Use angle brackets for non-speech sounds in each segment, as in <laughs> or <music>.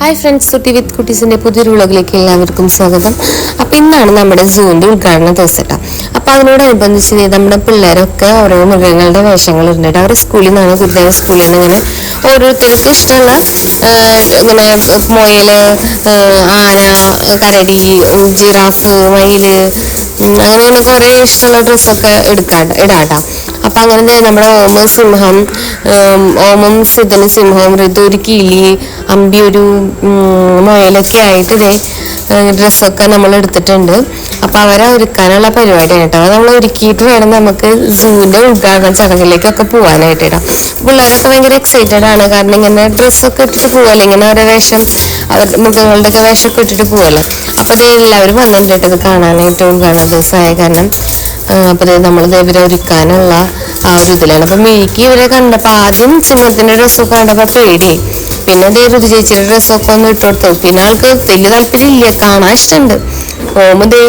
Hi friends സുട്ടി വിത്ത് കുട്ടീസിന്റെ പുതിയൊരു വ്ളോഗിലേക്ക് എല്ലാവർക്കും സ്വാഗതം. അപ്പൊ ഇന്നാണ് നമ്മുടെ സൂവിന്റെ ഉദ്ഘാടന ദിവസം കേട്ടോ അപ്പൊ അതിനോടനുബന്ധിച്ച് നമ്മുടെ പിള്ളേരൊക്കെ ഓരോ മൃഗങ്ങളുടെ വേഷങ്ങൾ ഇരുന്നിട്ട് അവർ സ്കൂളിൽ നിന്നാണ് ഗുരുദേവ സ്കൂളിൽ നിന്ന് ഇങ്ങനെ ഓരോരുത്തർക്ക് ഇഷ്ടമുള്ള ഇങ്ങനെ മുയൽ ആന കരടി ജിറാഫ് മയിൽ അങ്ങനെ അങ്ങനെയുള്ള കുറെ ഇഷ്ടമുള്ള ഡ്രസ്സൊക്കെ എടുക്കാ ഇടാട്ടാ. അപ്പൊ അങ്ങനെ ദേ നമ്മുടെ ഓമ സിംഹം ഓമം സിദ്ധന സിംഹം ഋതു ഒരു കിളി അമ്പി ഒരു മയലൊക്കെ ആയിട്ട് ഇതേ ഡ്രസ്സൊക്കെ നമ്മൾ എടുത്തിട്ടുണ്ട്. അപ്പൊ അവരെ ഒരുക്കാനുള്ള പരിപാടിയാണ് കേട്ടോ. നമ്മൾ ഒരുക്കിയിട്ട് വേണം നമുക്ക് സൂവിന്റെ ഉദ്ഘാടന ചടങ്ങിലേക്കൊക്കെ പോകാനായിട്ട് കേട്ടോ. പിള്ളേരൊക്കെ ഭയങ്കര എക്സൈറ്റഡ് ആണ്. കാരണം ഇങ്ങനെ ഡ്രസ്സൊക്കെ ഇട്ടിട്ട് പോവല്ലേ? ഇങ്ങനെ ഓരോ വേഷം അവർ മൃഗങ്ങളുടെ ഒക്കെ വേഷമൊക്കെ ഇട്ടിട്ട് പോവല്ലേ? അപ്പൊ അത് എല്ലാവരും വന്നിട്ടുണ്ട് ഇത് കാണാനായിട്ട് ഉദ്ഘാടന ദിവസമായ കാരണം ആ, അപ്പൊ ദേ നമ്മളിത് ഇവരെ ഒരുക്കാനുള്ള ആ ഒരു ഇതിലാണ് അപ്പൊ എനിക്ക് ഇവരെ കണ്ടപ്പോ ആദ്യം സിംഹത്തിന്റെ ഡ്രസ്സൊക്കെ കണ്ടപ്പോ പേടി. പിന്നെ ദേ ഋതു ചേച്ചിയുടെ ഡ്രസ്സൊക്കെ ഒന്ന് ഇട്ടുകൊടുത്തു പിന്നെ ആൾക്ക് വലിയ താല്പര്യം ഇല്ല കാണാൻ ഇഷ്ടമുണ്ട്. യാത്ര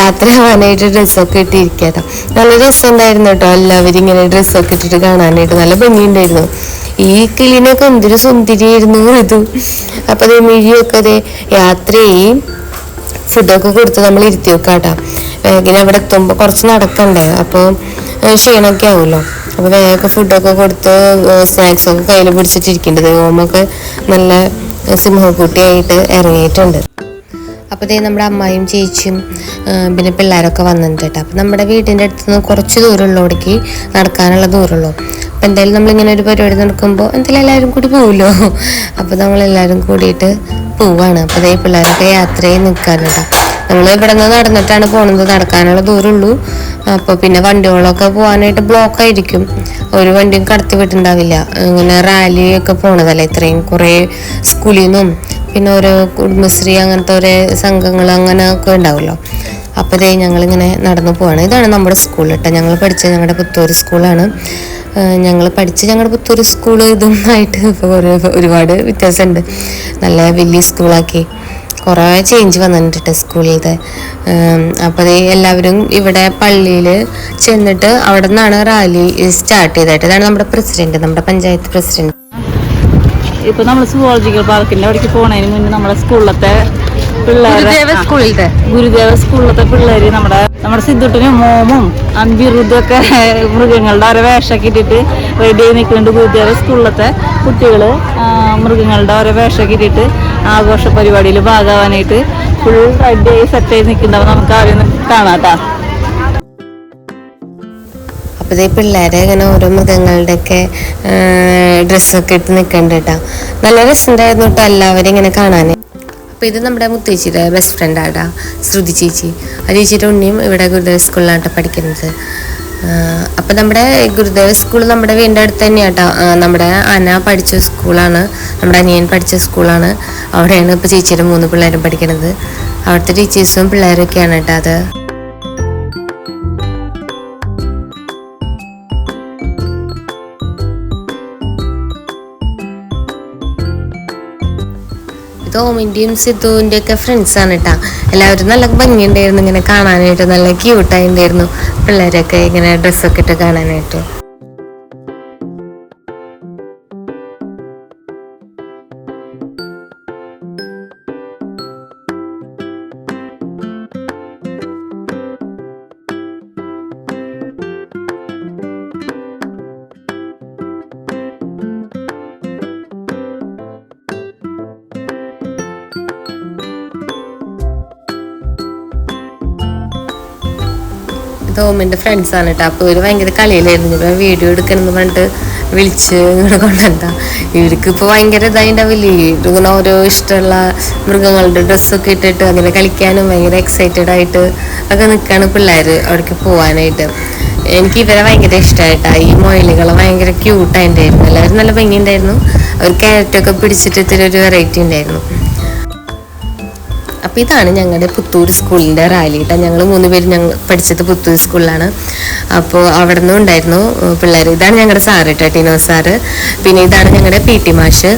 യാത്രയാവാനായിട്ട് ഡ്രസ്സൊക്കെ ഇട്ടിരിക്കാതെ നല്ല രസമുണ്ടായിരുന്നു കേട്ടോ. എല്ലാവരും ഇങ്ങനെ ഡ്രസ്സൊക്കെ ഇട്ടിട്ട് കാണാനായിട്ട് നല്ല ഭംഗിയുണ്ടായിരുന്നു. ഈ കിളിനൊക്കെ എന്തൊരു സുന്ദരിയായിരുന്നു ഋതു അപ്പൊ അതേ മിഴിയൊക്കെ ദേ യാത്രയും ഫുഡൊക്കെ കൊടുത്ത് നമ്മൾ ഇരുത്തി വെക്കാട്ടാ. വേഗം അവിടെ എത്തുമ്പോൾ കുറച്ച് നടക്കണ്ടേ? അപ്പോൾ ക്ഷീണമൊക്കെ ആവുമല്ലോ. അപ്പോൾ വേഗമൊക്കെ ഫുഡൊക്കെ കൊടുത്ത് സ്നാക്സ് ഒക്കെ കയ്യിൽ പിടിച്ചിട്ടിരിക്കേണ്ടത് ഓമൊക്കെ നല്ല സിംഹക്കുട്ടിയായിട്ട് ഇറങ്ങിയിട്ടുണ്ട്. അപ്പോൾ ദേ നമ്മുടെ അമ്മായും ചേച്ചിയും പിന്നെ പിള്ളേരൊക്കെ വന്നിട്ടുണ്ട് കേട്ടോ. അപ്പോൾ നമ്മുടെ വീടിന്റെ അടുത്ത് നിന്ന് കുറച്ച് ദൂരമുള്ളവിടേക്ക് നടക്കാനുള്ള ദൂരമുള്ളൂ. അപ്പോൾ എന്തായാലും നമ്മളിങ്ങനെ ഒരു പരിപാടി നടക്കുമ്പോൾ എന്തായാലും എല്ലാവരും കൂടി പോകുമല്ലോ അപ്പോൾ നമ്മളെല്ലാവരും കൂടിയിട്ട് പോവാണ്. അപ്പോൾ അതേ പിള്ളേരൊക്കെ യാത്രയിൽ ചെയ്ത് നിൽക്കാറുണ്ട് നമ്മൾ ഇവിടെ നിന്ന് നടന്നിട്ടാണ് പോണത്. നടക്കാനുള്ള ദൂരമുള്ളൂ. അപ്പോൾ പിന്നെ വണ്ടികളൊക്കെ പോകാനായിട്ട് ബ്ലോക്ക് ആയിരിക്കും. ഒരു വണ്ടിയും കടത്തി വിട്ടുണ്ടാവില്ല ഇങ്ങനെ റാലിയൊക്കെ പോണതല്ലേ ഇത്രയും കുറേ സ്കൂളിൽ നിന്നും പിന്നെ ഓരോ കുടുംബശ്രീ അങ്ങനത്തെ ഓരോ സംഘങ്ങൾ അങ്ങനെ ഒക്കെ ഉണ്ടാവുമല്ലോ അപ്പോൾ ഇതേ ഞങ്ങളിങ്ങനെ നടന്നു പോവാണ്. ഇതാണ് നമ്മുടെ സ്കൂൾ കേട്ടോ ഞങ്ങൾ പഠിച്ച ഞങ്ങളുടെ പുത്തൂർ സ്കൂളാണ് ഞങ്ങൾ പഠിച്ച ഞങ്ങളുടെ പുത്തൂർ സ്കൂൾ ഇതൊന്നായിട്ട് ഇപ്പോൾ ഒരു ഒരുപാട് വ്യത്യാസമുണ്ട് നല്ല വലിയ സ്കൂളാക്കി കുറേ ചേഞ്ച് വന്നിട്ടുണ്ട് സ്കൂളിലത്തെ. അപ്പോൾ എല്ലാവരും ഇവിടെ പള്ളിയിൽ ചെന്നിട്ട് അവിടെ നിന്നാണ് റാലി സ്റ്റാർട്ട് ചെയ്തത്. ഇതാണ് നമ്മുടെ പ്രസിഡന്റ് നമ്മുടെ പഞ്ചായത്ത് പ്രസിഡന്റ് ഇപ്പൊ നമ്മൾ സുവോളജിക്കൽ പാർക്കിന്റെ അവിടേക്ക് പോണതിന് മുന്നേ നമ്മുടെ സ്കൂളിലത്തെ പിള്ളേരെ. ആ, സ്കൂളിലത്തെ. ഗുരുദേവ സ്കൂളിലത്തെ പിള്ളേര് നമ്മുടെ നമ്മുടെ സിദ്ധുട്ടിനും മോമും അൻപിറുദും ഒക്കെ <laughs> മൃഗങ്ങളുടെ ഓരോ വേഷമൊക്കെ ഇട്ടിട്ട് റെഡി ആയി നിൽക്കുന്നുണ്ട് ഗുരുദേവ സ്കൂളിലത്തെ കുട്ടികൾ. ആ, മൃഗങ്ങളുടെ ഓരോ വേഷമൊക്കെ ഇട്ടിട്ട് ആഘോഷ പരിപാടിയിൽ ഭാഗമാവാനായിട്ട് ഫുൾ റെഡി ആയി സെറ്റ് ആയി നിൽക്കുന്നവ നമുക്ക് ആദ്യം കാണാട്ടാ അപ്പോൾ ഈ പിള്ളേരെ ഇങ്ങനെ ഓരോ മൃഗങ്ങളുടെയൊക്കെ ഡ്രസ്സൊക്കെ ഇട്ട് നിൽക്കണ്ട കേട്ടോ. നല്ല രസമുണ്ടായിരുന്നു കേട്ടോ എല്ലാവരും ഇങ്ങനെ കാണാൻ അപ്പോൾ ഇത് നമ്മുടെ മുത്തേച്ചിയുടെ ബെസ്റ്റ് ഫ്രണ്ട് ആട്ടാ ശ്രുതി ചേച്ചി. ആ ചേച്ചിയുടെ ഉണ്ണിയും ഇവിടെ ഗുരുദേവ സ്കൂളിലാണ് പഠിക്കുന്നത്. അപ്പം നമ്മുടെ ഗുരുദേവ സ്കൂൾ നമ്മുടെ വീടിന്റെ അടുത്ത് തന്നെയാട്ടോ. നമ്മുടെ അന പഠിച്ച സ്കൂളാണ് നമ്മുടെ അനിയൻ പഠിച്ച സ്കൂളാണ് അവിടെയാണ് ഇപ്പോൾ ചേച്ചിയുടെ മൂന്ന് പിള്ളേരും പഠിക്കുന്നത് അവിടുത്തെ ടീച്ചേഴ്സും പിള്ളേരൊക്കെയാണ് കേട്ടോ അത്. ഇത് ഓമിന്റെയും സിദ്ധുവിന്റെ ഒക്കെ ഫ്രണ്ട്സാണ് കേട്ടാ എല്ലാവരും നല്ല ഭംഗിയുണ്ടായിരുന്നു ഇങ്ങനെ കാണാനായിട്ട് നല്ല ക്യൂട്ടായിട്ടുണ്ടായിരുന്നു പിള്ളേരൊക്കെ ഇങ്ങനെ ഡ്രസ്സൊക്കെ ഇട്ട് കാണാനായിട്ട്. ഇത് ഫ്രണ്ട്സാണ് കേട്ടോ അപ്പോൾ ഇവർ ഭയങ്കര കളിയിലായിരുന്നു. ഇവർ വീഡിയോ എടുക്കണം എന്ന് പറഞ്ഞിട്ട് വിളിച്ച് ഇങ്ങോട്ട് കൊണ്ടെന്താ ഇവർക്ക് ഇപ്പോൾ ഭയങ്കര ഇതായിണ്ടാവില്ലേ ഇങ്ങനെ ഓരോ ഇഷ്ടമുള്ള മൃഗങ്ങളുടെ ഡ്രസ്സൊക്കെ ഇട്ടിട്ട് അങ്ങനെ കളിക്കാനും ഭയങ്കര എക്സൈറ്റഡ് ആയിട്ട് ഒക്കെ നിൽക്കുകയാണ് പിള്ളേർ അവിടേക്ക് പോകാനായിട്ട് എനിക്ക് ഇവരെ ഭയങ്കര ഇഷ്ടമായിട്ടാ ഈ മൊയിലുകളെ ഭയങ്കര ക്യൂട്ടായിട്ടുണ്ടായിരുന്നു എല്ലാവരും നല്ല ഭംഗി ഉണ്ടായിരുന്നു അവർ ക്യാരറ്റൊക്കെ പിടിച്ചിട്ട് ഇത്തിരി ഒരു വെറൈറ്റി ഉണ്ടായിരുന്നു. അപ്പോൾ ഇതാണ് ഞങ്ങളുടെ പുത്തൂർ സ്കൂളിന്റെ റാലി കേട്ടോ. ഞങ്ങൾ മൂന്ന് പേര് ഞങ്ങൾ പഠിച്ചത് പുത്തൂർ സ്കൂളിലാണ്. അപ്പോൾ അവിടെ നിന്നും ഉണ്ടായിരുന്നു പിള്ളേർ ഇതാണ് ഞങ്ങളുടെ സാറ് കേട്ടോ ടീനോ സാറ്. പിന്നെ ഇതാണ് ഞങ്ങളുടെ പി ടി മാഷ്.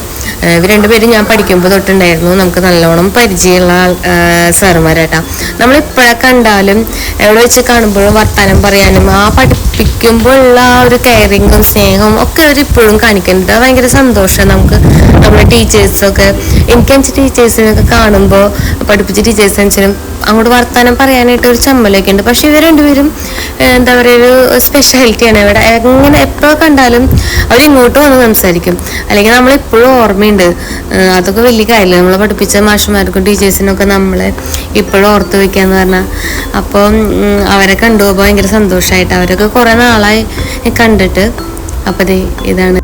ഇവർ രണ്ടുപേരും ഞാൻ പഠിക്കുമ്പോൾ തൊട്ടുണ്ടായിരുന്നു. നമുക്ക് നല്ലോണം പരിചയമുള്ള സാറുമാരാട്ടാ നമ്മളിപ്പോഴെ കണ്ടാലും എവിടെ വെച്ച് കാണുമ്പോഴും വർത്തമാനം പറയാനും ആ പഠിപ്പിക്കുമ്പോൾ ഉള്ള ആ ഒരു കെയറിങ്ങും സ്നേഹവും ഒക്കെ അവർ ഇപ്പോഴും കാണിക്കുന്നുണ്ട് അത് ഭയങ്കര സന്തോഷം. നമുക്ക് നമ്മുടെ ടീച്ചേഴ്സൊക്കെ എനിക്കനുസരിച്ച് ടീച്ചേഴ്സിനൊക്കെ കാണുമ്പോൾ പഠിപ്പിച്ച ടീച്ചേഴ്സ് അങ്ങോട്ട് വർത്താനം പറയാനായിട്ട് ഒരു ചമ്മലൊക്കെ ഉണ്ട്. പക്ഷെ ഇവർ രണ്ടുപേരും എന്താ പറയുക ഒരു സ്പെഷ്യാലിറ്റിയാണ് ഇവിടെ എങ്ങനെ എപ്പോൾ കണ്ടാലും അവർ ഇങ്ങോട്ട് വന്ന് സംസാരിക്കും. അല്ലെങ്കിൽ നമ്മളെപ്പോഴും ഓർമ്മയുണ്ട്. അതൊക്കെ വലിയ കാര്യമില്ല. നമ്മളെ പഠിപ്പിച്ച മാഷുമാർക്കും ടീച്ചേഴ്സിനൊക്കെ നമ്മളെ ഇപ്പോഴും ഓർത്ത് വെക്കാന്ന് പറഞ്ഞാൽ അപ്പം ഉം, അവരെ കണ്ടുപോകുമ്പോൾ ഭയങ്കര സന്തോഷമായിട്ട് അവരൊക്കെ കുറേ നാളായി കണ്ടിട്ട്. അപ്പം ഇതാണ്.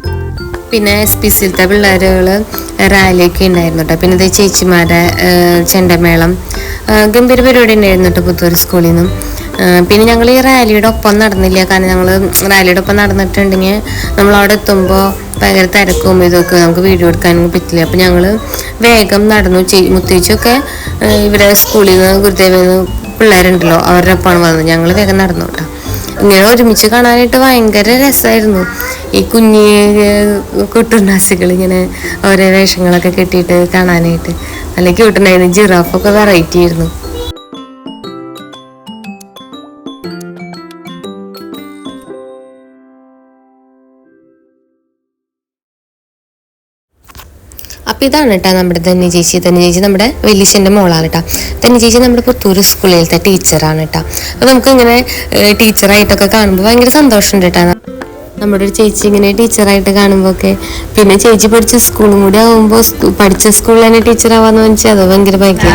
പിന്നെ എസ് പി സിയിലത്തെ പിള്ളേരുകൾ റാലിയൊക്കെ ഉണ്ടായിരുന്നു കേട്ടോ. പിന്നെ ഇത് ചേച്ചിമാരുടെ ചെണ്ടമേളം ഗംഭീര പരിപാടി ഉണ്ടായിരുന്നു കേട്ടോ പുത്തൂർ സ്കൂളിൽ നിന്നും. പിന്നെ ഞങ്ങൾ ഈ റാലിയുടെ ഒപ്പം നടന്നില്ല. കാരണം ഞങ്ങൾ റാലിയുടെ ഒപ്പം നടന്നിട്ടുണ്ടെങ്കിൽ നമ്മൾ അവിടെ എത്തുമ്പോൾ ഭയങ്കര തിരക്കും ഇതൊക്കെ നമുക്ക് വീഡിയോ എടുക്കാനൊന്നും പറ്റില്ല. അപ്പം ഞങ്ങൾ വേഗം നടന്നു. ചെയ് മുത്തേച്ചൊക്കെ ഇവിടെ സ്കൂളിൽ നിന്ന് ഗുരുദേവിൽ പിള്ളേരുണ്ടല്ലോ അവരുടെ ഒപ്പമാണ് വന്നത്. ഞങ്ങൾ വേഗം നടന്നു കേട്ടോ. ഇങ്ങനെ ഒരുമിച്ച് കാണാനായിട്ട് ഭയങ്കര രസമായിരുന്നു. ഈ കുഞ്ഞി കുട്ടുണ്ടാസികൾ ഇങ്ങനെ ഓരോ വേഷങ്ങളൊക്കെ കെട്ടിയിട്ട് കാണാനായിട്ട്. നല്ല ക്യൂട്ടുണ്ടായിരുന്നു ജിറാഫൊക്കെ വെറൈറ്റി ആയിരുന്നു. അപ്പം ഇതാണ് കേട്ടോ നമ്മുടെ ധന്യ ചേച്ചി. ധന്യ ചേച്ചി നമ്മുടെ വലിയച്ഛന്റെ മോളാണ് കേട്ടോ ധന്യ ചേച്ചി നമ്മുടെ പുത്തൂർ സ്കൂളിലത്തെ ടീച്ചറാണ് കേട്ടോ അപ്പം നമുക്ക് ഇങ്ങനെ ടീച്ചറായിട്ടൊക്കെ കാണുമ്പോൾ ഭയങ്കര സന്തോഷമുണ്ട് കേട്ടോ നമ്മുടെ ഒരു ചേച്ചി ഇങ്ങനെ ടീച്ചറായിട്ട് കാണുമ്പോൾ ഒക്കെ പിന്നെ ചേച്ചി പഠിച്ച സ്കൂളും കൂടി ആകുമ്പോൾ പഠിച്ച സ്കൂളിൽ തന്നെ ടീച്ചറാവാന്ന് വെച്ചാൽ അത് ഭയങ്കര ഭാഗ്യം.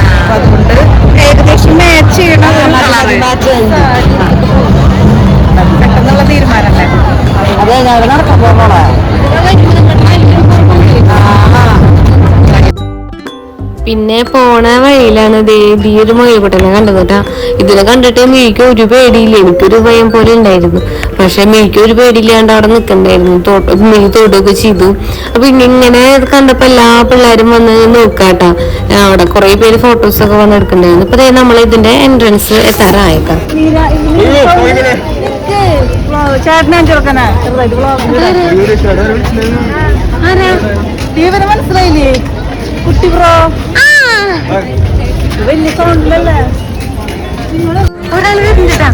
ഏകദേശം പിന്നെ പോണ വഴിയിലാണ് ദേ ഈ ഒരു മൊയിൽക്കുട്ടനെ കണ്ടത് കേട്ടാ. ഇതിനെ കണ്ടിട്ട് മീക്ക് ഒരു പേടിയില്ല. എനിക്കൊരു ഭയം പോലെ ഉണ്ടായിരുന്നു. പക്ഷെ മീക്ക് ഒരു പേടിയില്ലാണ്ട് അവിടെ നിൽക്കണ്ടായിരുന്നു തോട്ട മീ തൊടുകയൊക്കെ ചെയ്തു. അപ്പൊ ഇങ്ങ- ഇങ്ങനെ കണ്ടപ്പോ എല്ലാ പിള്ളേരും വന്ന് നോക്കാട്ടാ അവിടെ കുറെ പേര് ഫോട്ടോസ് ഒക്കെ വന്ന് എടുക്കണ്ടായിരുന്നു അപ്പൊ ദേ നമ്മൾ ഇതിന്റെ എൻട്രൻസ് എത്താറായേക്കാം. ചേട്ടനെ ചെറുക്കനാ ആരാ? തീവനെ മനസ്സിലായില്ലേ? കുട്ടി ബ്രോ വലിയ സൗണ്ടിലല്ലേ ഒരാൾ വരുന്നുണ്ടാ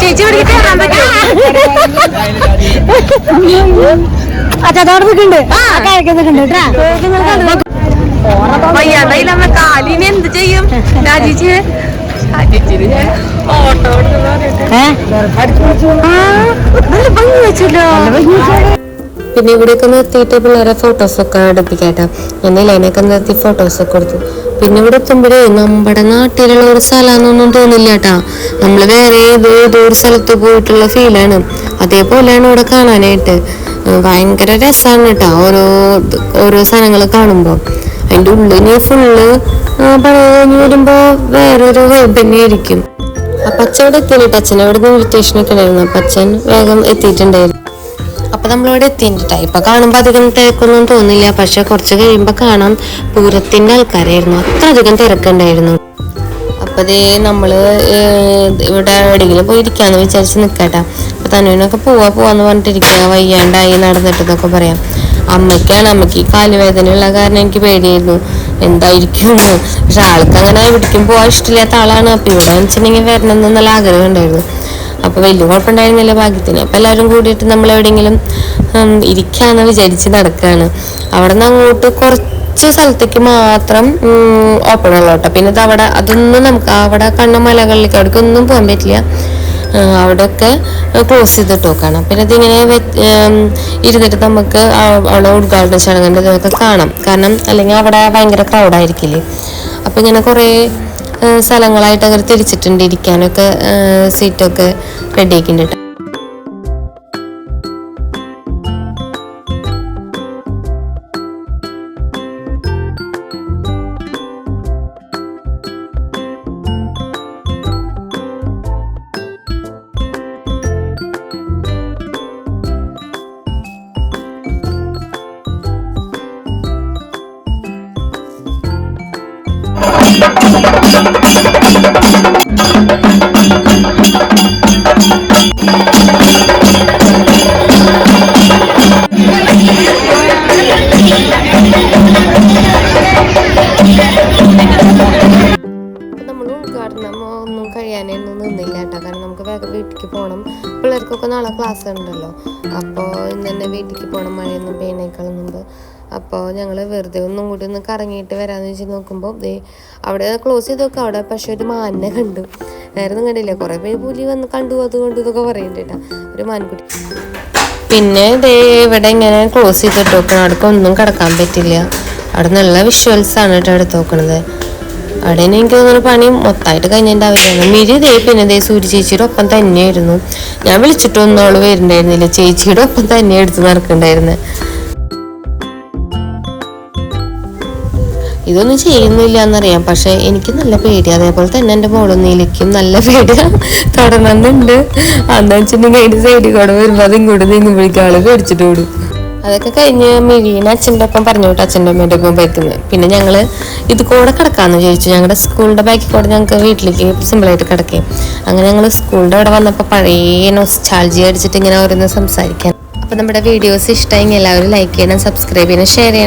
ചേച്ചി ഇവിടെ കയറാൻ പറ്റുമോ വയ്യാണ്ടായില്ല കാലിന് എന്ത് ചെയ്യും? രാജിച്ച്? ഓട്ടോ ഭംഗി വെച്ചല്ലോ. പിന്നെ ഇവിടെയൊക്കെ നിർത്തിയിട്ട് പിള്ളേരെ ഫോട്ടോസ് ഒക്കെ എടുപ്പിക്കാട്ടോ. എന്നെ ലൈനൊക്കെ നിർത്തി ഫോട്ടോസ് ഒക്കെ കൊടുത്തു. പിന്നെ ഇവിടെ എത്തുമ്പോഴേ നമ്മുടെ നാട്ടിലുള്ള ഒരു സ്ഥലമാണെന്നൊന്നും തോന്നില്ല കേട്ടാ നമ്മൾ വേറെ ഏതോ ഏതോ ഒരു സ്ഥലത്ത് പോയിട്ടുള്ള ഫീലാണ് അതേപോലെയാണ് ഇവിടെ കാണാനായിട്ട്. ഭയങ്കര രസമാണ് കേട്ടാ ഓരോ ഓരോ സ്ഥലങ്ങൾ കാണുമ്പോൾ അതിന്റെ ഉള്ളിന് ഫുള്ള് പഴയ കഴിഞ്ഞ് വരുമ്പോൾ വേറൊരു വൈബ് തന്നെയായിരിക്കും അപ്പൊ അച്ഛൻ ഇവിടെ എത്തിയില്ല? അച്ഛൻ അവിടെ നിന്ന് ഇൻവിറ്റേഷനൊക്കെ ഉണ്ടായിരുന്നു. അപ്പൊ അച്ഛൻ വേഗം എത്തിയിട്ടുണ്ടായിരുന്നു. അപ്പൊ നമ്മളിവിടെ എത്തിയിട്ടാ ഇപ്പൊ കാണുമ്പോ അധികം തിരക്കൊന്നും തോന്നില്ല. പക്ഷെ കുറച്ച് കഴിയുമ്പോ കാണാം. പൂരത്തിന്റെ ആൾക്കാരായിരുന്നു. അത്ര അധികം തിരക്കുണ്ടായിരുന്നു. അപ്പൊ ഇതേ നമ്മൾ ഇവിടെ എവിടെയെങ്കിലും പോയി ഇരിക്കാന്ന് വിചാരിച്ച് നിക്കട്ടെ. അപ്പൊ തനുവിനൊക്കെ പോവാ പോവാന്ന് പറഞ്ഞിട്ടിരിക്കുക വയ്യാണ്ടായി നടന്നിട്ടെന്നൊക്കെ പറയാം. അമ്മയ്ക്കാണ് അമ്മയ്ക്ക് ഈ കാലുവേദനയുള്ള കാരണം എനിക്ക് പേടിയായിരുന്നു. എന്തായിരിക്കും. പക്ഷെ ആൾക്ക് അങ്ങനെ എവിടേക്കും പോവാൻ ഇഷ്ടമില്ലാത്ത ആളാണ്. അപ്പൊ ഇവിടെ വെച്ചിട്ടുണ്ടെങ്കിൽ വരണം എന്നുള്ള ആഗ്രഹം ഉണ്ടായിരുന്നു. അപ്പൊ വലിയ കുഴപ്പമുണ്ടായിരുന്നില്ല ഭാഗ്യത്തിന്. അപ്പോൾ എല്ലാവരും കൂടിയിട്ട് നമ്മൾ എവിടെയെങ്കിലും ഇരിക്കാന്ന് വിചാരിച്ച് നടക്കുകയാണ് അവിടെ നിന്ന് അങ്ങോട്ട് കുറച്ച് സ്ഥലത്തേക്ക് മാത്രം ഓപ്പൺ ഉള്ളൂ കേട്ടോ. പിന്നെ അവിടെ അതൊന്നും നമുക്ക് അവിടെ കണ്ണ മലകളിലേക്ക് അവിടേക്ക് ഒന്നും പോകാൻ പറ്റില്ല. അവിടെയൊക്കെ ക്ലോസ് ചെയ്തിട്ട് നോക്കണം പിന്നെ ഇതിങ്ങനെ വെ- ഇരുന്നിട്ട് നമുക്ക് അവിടെ ഉദ്ഘാടന ചടങ്ങിന്റെ ഇതൊക്കെ കാണാം. കാരണം അല്ലെങ്കിൽ അവിടെ ഭയങ്കര ക്രൗഡായിരിക്കില്ലേ അപ്പം ഇങ്ങനെ കുറേ സ്ഥലങ്ങളായിട്ട് അങ്ങനെ തിരിച്ചിട്ടുണ്ട് ഇരിക്കാനൊക്കെ സീറ്റൊക്കെ റെഡി മഴയൊന്നും പെയ്യണേക്കാളും മുമ്പ്. അപ്പോൾ ഞങ്ങൾ വെറുതെ ഒന്നും കൂടി ഒന്ന് കറങ്ങിയിട്ട് വരാമെന്ന് വെച്ച് നോക്കുമ്പോൾ ദേ അവിടെ ക്ലോസ് ചെയ്ത് നോക്കാം അവിടെ പക്ഷെ ഒരു മാനിനെ കണ്ടു. ഒന്നും കണ്ടില്ല. കുറേ പേര് പുലി വന്ന് കണ്ടു അത് കണ്ടു ഇതൊക്കെ പറയുന്നുണ്ട് ഒരു മാൻകുട്ടി. പിന്നെ ദേ ഇവിടെ ഇങ്ങനെ ക്ലോസ് ചെയ്തിട്ട് നോക്കണം അവിടെ ഒന്നും കിടക്കാൻ പറ്റില്ല. അവിടെ നല്ല വിഷ്വൽസ് ആണ് കേട്ടോ അവിടെ നോക്കണത് അവിടെ എനിക്ക് തോന്നുന്നു പണി മൊത്തമായിട്ട് കഴിഞ്ഞിട്ടുണ്ടാവില്ല. മിരി ദേ പിന്നെ ദേ സൂര്യ ചേച്ചിയുടെ ഒപ്പം തന്നെയായിരുന്നു. ഞാൻ വിളിച്ചിട്ടൊന്നും അവൾ വരുന്നുണ്ടായിരുന്നില്ല ചേച്ചിയുടെ ഒപ്പം തന്നെ എടുത്ത് നടക്കണ്ടായിരുന്നത് ഇതൊന്നും ചെയ്യുന്നില്ല എന്നറിയാം. പക്ഷെ എനിക്ക് നല്ല പേടി. അതേപോലെ തന്നെ എന്റെ മോളൊന്നിലേക്കും നല്ല പേടി. തുടങ്ങുന്നുണ്ട് അന്ന് വെച്ചിട്ടുണ്ടെങ്കിൽ അതിന്റെ സൈഡിൽ കൂടെ വരുമ്പോൾ അത് ഇങ്ങോട്ട് നീങ്ങുമ്പോഴേക്കും ആൾ പേടിച്ചിട്ട് ഓടും. അതൊക്കെ കഴിഞ്ഞ് മിഴീനെ അച്ഛന്റെ ഒപ്പം പറഞ്ഞു വിട്ടു അച്ഛന്റെ അമ്മേന്റെ ഒപ്പം ബൈക്കുന്നത് പിന്നെ ഞങ്ങൾ ഇത് കൂടെ കിടക്കാമെന്ന് ചോദിച്ചു ഞങ്ങളുടെ സ്കൂളിന്റെ ബാക്കിൽ കൂടെ ഞങ്ങൾക്ക് വീട്ടിലേക്ക് സിമ്പിളായിട്ട് കിടക്കേ. അങ്ങനെ ഞങ്ങൾ സ്കൂളിന്റെ അവിടെ വന്നപ്പോൾ പഴയ നൊസ്റ്റാൾജി അടിച്ചിട്ട് ഇങ്ങനെ ഓരോന്ന് സംസാരിക്കാൻ. അപ്പോൾ നമ്മുടെ വീഡിയോസ് ഇഷ്ടമെങ്കിൽ എല്ലാവരും ലൈക്ക് ചെയ്യണം സബ്സ്ക്രൈബ് ചെയ്യണം ഷെയർ ചെയ്യണം.